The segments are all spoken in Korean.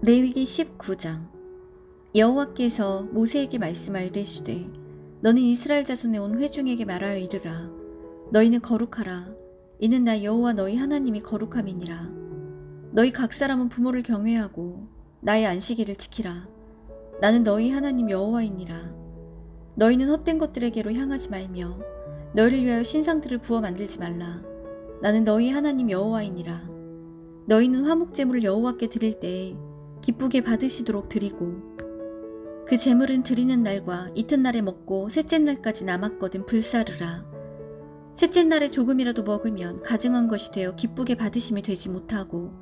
레위기 19장. 여호와께서 모세에게 말씀하여 이르시되 너는 이스라엘 자손에 온 회중에게 말하여 이르라. 너희는 거룩하라. 이는 나 여호와 너희 하나님이 거룩함이니라. 너희 각 사람은 부모를 경외하고 나의 안식일을 지키라. 나는 너희 하나님 여호와이니라. 너희는 헛된 것들에게로 향하지 말며 너희를 위하여 신상들을 부어 만들지 말라. 나는 너희 하나님 여호와이니라. 너희는 화목 제물을 여호와께 드릴 때에 기쁘게 받으시도록 드리고 그 제물은 드리는 날과 이튿날에 먹고 셋째 날까지 남았거든 불사르라. 셋째 날에 조금이라도 먹으면 가증한 것이 되어 기쁘게 받으심이 되지 못하고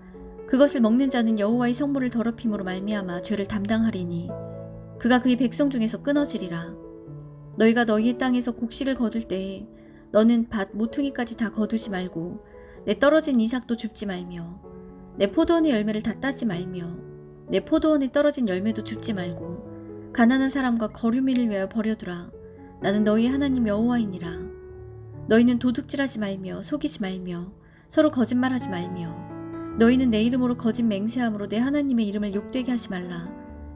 그것을 먹는 자는 여호와의 성물을 더럽힘으로 말미암아 죄를 담당하리니 그가 그의 백성 중에서 끊어지리라. 너희가 너희의 땅에서 곡식을 거둘 때에 너는 밭 모퉁이까지 다 거두지 말고 내 떨어진 이삭도 줍지 말며 내 포도원의 열매를 다 따지 말며 내 포도원에 떨어진 열매도 줍지 말고 가난한 사람과 거류민을 위하여 버려두라. 나는 너희 하나님 여호와이니라. 너희는 도둑질하지 말며 속이지 말며 서로 거짓말하지 말며 너희는 내 이름으로 거짓 맹세함으로 내 하나님의 이름을 욕되게 하지 말라.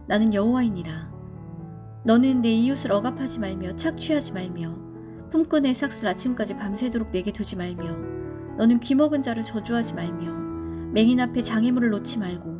나는 여호와이니라. 너는 내 이웃을 억압하지 말며 착취하지 말며 품꾼 내 삭슬 아침까지 밤새도록 내게 두지 말며 너는 귀먹은 자를 저주하지 말며 맹인 앞에 장애물을 놓지 말고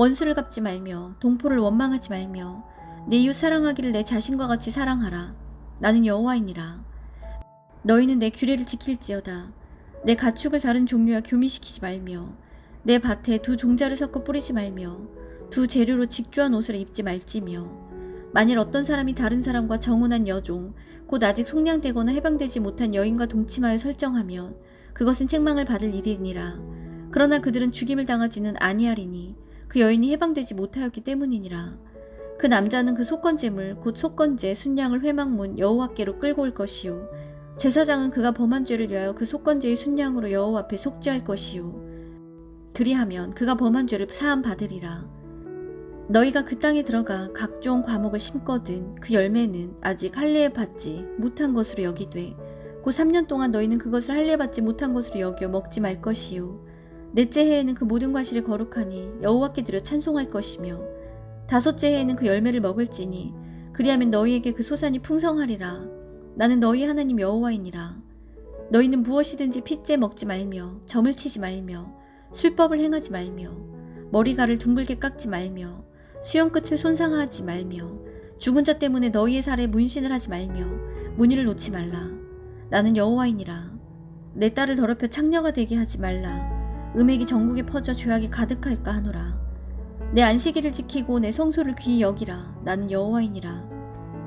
원수를 갚지 말며 동포를 원망하지 말며 내 이웃 사랑하기를 내 자신과 같이 사랑하라. 나는 여호와이니라. 너희는 내 규례를 지킬지어다. 내 가축을 다른 종류와 교미시키지 말며 내 밭에 두 종자를 섞어 뿌리지 말며 두 재료로 직조한 옷을 입지 말지며 만일 어떤 사람이 다른 사람과 정혼한 여종 곧 아직 속량되거나 해방되지 못한 여인과 동침하여 설정하면 그것은 책망을 받을 일이니라. 그러나 그들은 죽임을 당하지는 아니하리니 그 여인이 해방되지 못하였기 때문이니라. 그 남자는 그 속건제물 곧 속건제 순양을 회막문 여호와께로 끌고 올 것이요. 제사장은 그가 범한 죄를 위하여 그 속건제의 순양으로 여호와 앞에 속죄할 것이요. 그리하면 그가 범한 죄를 사함 받으리라. 너희가 그 땅에 들어가 각종 과목을 심거든 그 열매는 아직 할례에 받지 못한 것으로 여기되 곧 3년 동안 너희는 그것을 할례 받지 못한 것으로 여겨 먹지 말 것이요 넷째 해에는 그 모든 과실이 거룩하니 여호와께 드려 찬송할 것이며 다섯째 해에는 그 열매를 먹을지니 그리하면 너희에게 그 소산이 풍성하리라. 나는 너희 하나님 여호와이니라. 너희는 무엇이든지 핏째 먹지 말며 점을 치지 말며 술법을 행하지 말며 머리가를 둥글게 깎지 말며 수염 끝을 손상하지 말며 죽은 자 때문에 너희의 살에 문신을 하지 말며 무늬를 놓지 말라. 나는 여호와이니라. 내 딸을 더럽혀 창녀가 되게 하지 말라 음액이 전국에 퍼져 죄악이 가득할까 하노라. 내 안식일을 지키고 내 성소를 귀히 여기라. 나는 여호와이니라.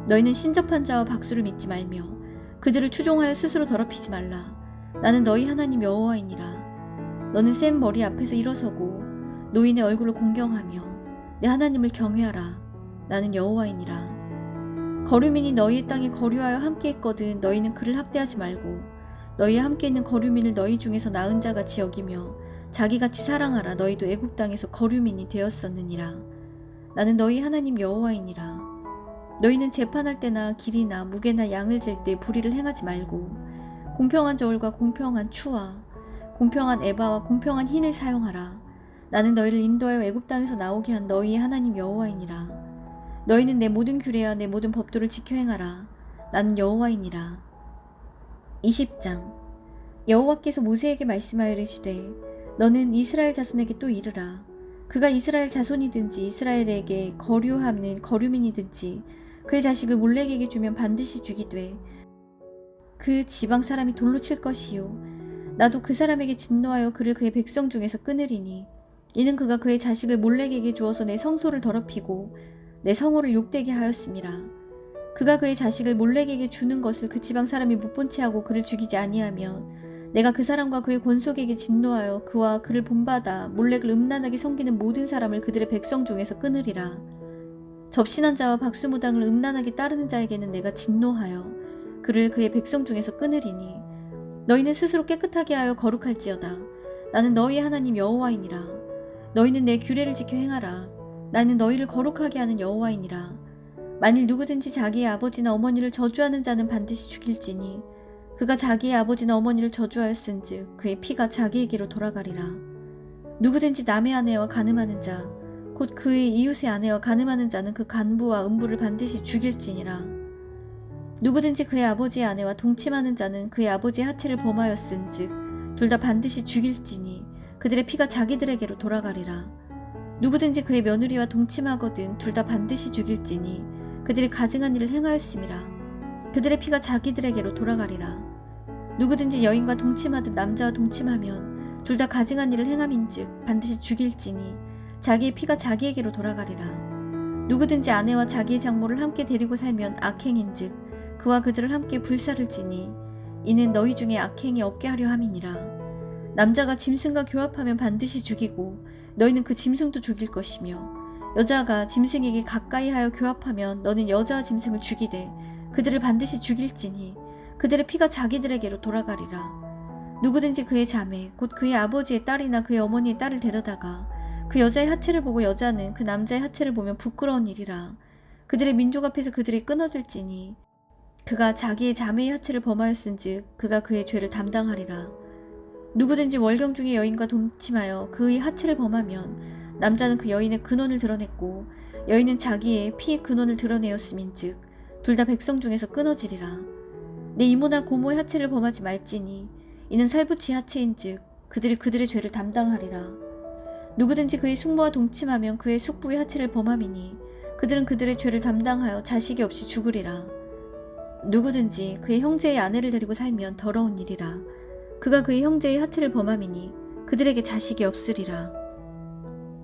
너희는 신접한 자와 박수를 믿지 말며 그들을 추종하여 스스로 더럽히지 말라. 나는 너희 하나님 여호와이니라. 너는 센 머리 앞에서 일어서고 노인의 얼굴을 공경하며 내 하나님을 경외하라. 나는 여호와이니라. 거류민이 너희의 땅에 거류하여 함께 있거든 너희는 그를 학대하지 말고 너희의 함께 있는 거류민을 너희 중에서 나은 자같이 여기며 자기같이 사랑하라. 너희도 애굽 땅에서 거류민이 되었었느니라. 나는 너희 하나님 여호와이니라. 너희는 재판할 때나 길이나 무게나 양을 잴 때 불의를 행하지 말고 공평한 저울과 공평한 추와 공평한 에바와 공평한 흰을 사용하라. 나는 너희를 인도하여 애굽 땅에서 나오게 한 너희의 하나님 여호와이니라. 너희는 내 모든 규례와 내 모든 법도를 지켜 행하라. 나는 여호와이니라. 20장. 여호와께서 모세에게 말씀하여 이르시되 너는 이스라엘 자손에게 또 이르라. 그가 이스라엘 자손이든지 이스라엘에게 거류하는 거류민이든지 그의 자식을 몰렉에게 주면 반드시 죽이되 그 지방 사람이 돌로 칠 것이요. 나도 그 사람에게 진노하여 그를 그의 백성 중에서 끊으리니 이는 그가 그의 자식을 몰렉에게 주어서 내 성소를 더럽히고 내 성호를 욕되게 하였음이라 그가 그의 자식을 몰렉에게 주는 것을 그 지방 사람이 못 본 채 하고 그를 죽이지 아니하면 내가 그 사람과 그의 권속에게 진노하여 그와 그를 본받아 몰렉을 음란하게 섬기는 모든 사람을 그들의 백성 중에서 끊으리라. 접신한 자와 박수무당을 음란하게 따르는 자에게는 내가 진노하여 그를 그의 백성 중에서 끊으리니 너희는 스스로 깨끗하게 하여 거룩할지어다. 나는 너희의 하나님 여호와이니라. 너희는 내 규례를 지켜 행하라. 나는 너희를 거룩하게 하는 여호와이니라. 만일 누구든지 자기의 아버지나 어머니를 저주하는 자는 반드시 죽일지니 그가 자기의 아버지나 어머니를 저주하였은즉 그의 피가 자기에게로 돌아가리라 누구든지 남의 아내와 간음하는 자 곧 그의 이웃의 아내와 간음하는 자는 그 간부와 음부를 반드시 죽일지니라. 누구든지 그의 아버지의 아내와 동침하는 자는 그의 아버지의 하체를 범하였은즉 둘 다 반드시 죽일지니 그들의 피가 자기들에게로 돌아가리라. 누구든지 그의 며느리와 동침하거든 둘 다 반드시 죽일지니 그들이 가증한 일을 행하였음이라. 그들의 피가 자기들에게로 돌아가리라. 누구든지 여인과 동침하듯 남자와 동침하면 둘 다 가증한 일을 행함인즉 반드시 죽일지니 자기의 피가 자기에게로 돌아가리라. 누구든지 아내와 자기의 장모를 함께 데리고 살면 악행인즉 그와 그들을 함께 불사를 지니 이는 너희 중에 악행이 없게 하려 함이니라. 남자가 짐승과 교합하면 반드시 죽이고 너희는 그 짐승도 죽일 것이며 여자가 짐승에게 가까이 하여 교합하면 너는 여자와 짐승을 죽이되 그들을 반드시 죽일지니 그들의 피가 자기들에게로 돌아가리라. 누구든지 그의 자매 곧 그의 아버지의 딸이나 그의 어머니의 딸을 데려다가 그 여자의 하체를 보고 여자는 그 남자의 하체를 보면 부끄러운 일이라. 그들의 민족 앞에서 그들이 끊어질지니 그가 자기의 자매의 하체를 범하였은즉 그가 그의 죄를 담당하리라. 누구든지 월경 중에 여인과 동침하여 그의 하체를 범하면 남자는 그 여인의 근원을 드러냈고 여인은 자기의 피의 근원을 드러내었음인즉 둘 다 백성 중에서 끊어지리라. 내 이모나 고모의 하체를 범하지 말지니 이는 살부치 하체인즉 그들이 그들의 죄를 담당하리라. 누구든지 그의 숙모와 동침하면 그의 숙부의 하체를 범함이니 그들은 그들의 죄를 담당하여 자식이 없이 죽으리라. 누구든지 그의 형제의 아내를 데리고 살면 더러운 일이라. 그가 그의 형제의 하체를 범함이니 그들에게 자식이 없으리라.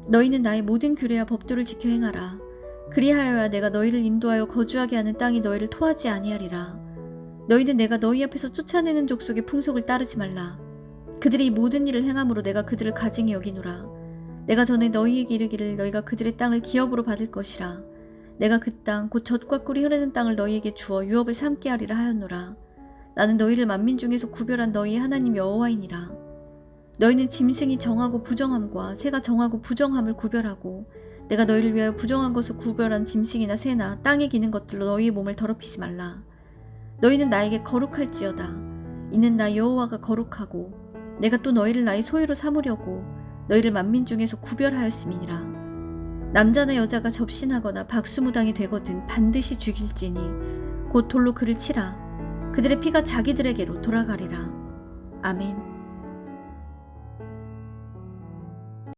너희는 나의 모든 규례와 법도를 지켜 행하라. 그리하여야 내가 너희를 인도하여 거주하게 하는 땅이 너희를 토하지 아니하리라. 너희는 내가 너희 앞에서 쫓아내는 족속의 풍속을 따르지 말라. 그들이 이 모든 일을 행함으로 내가 그들을 가증히 여기노라. 내가 전에 너희에게 이르기를 너희가 그들의 땅을 기업으로 받을 것이라. 내가 그 땅 곧 젖과 꿀이 흐르는 땅을 너희에게 주어 유업을 삼게 하리라 하였노라. 나는 너희를 만민 중에서 구별한 너희의 하나님 여호와이니라. 너희는 짐승이 정하고 부정함과 새가 정하고 부정함을 구별하고 내가 너희를 위하여 부정한 것을 구별한 짐승이나 새나 땅에 기는 것들로 너희의 몸을 더럽히지 말라. 너희는 나에게 거룩할지어다. 이는 나 여호와가 거룩하고 내가 또 너희를 나의 소유로 삼으려고 너희를 만민 중에서 구별하였음이니라. 남자나 여자가 접신하거나 박수무당이 되거든 반드시 죽일지니 곧 돌로 그를 치라. 그들의 피가 자기들에게로 돌아가리라. 아멘.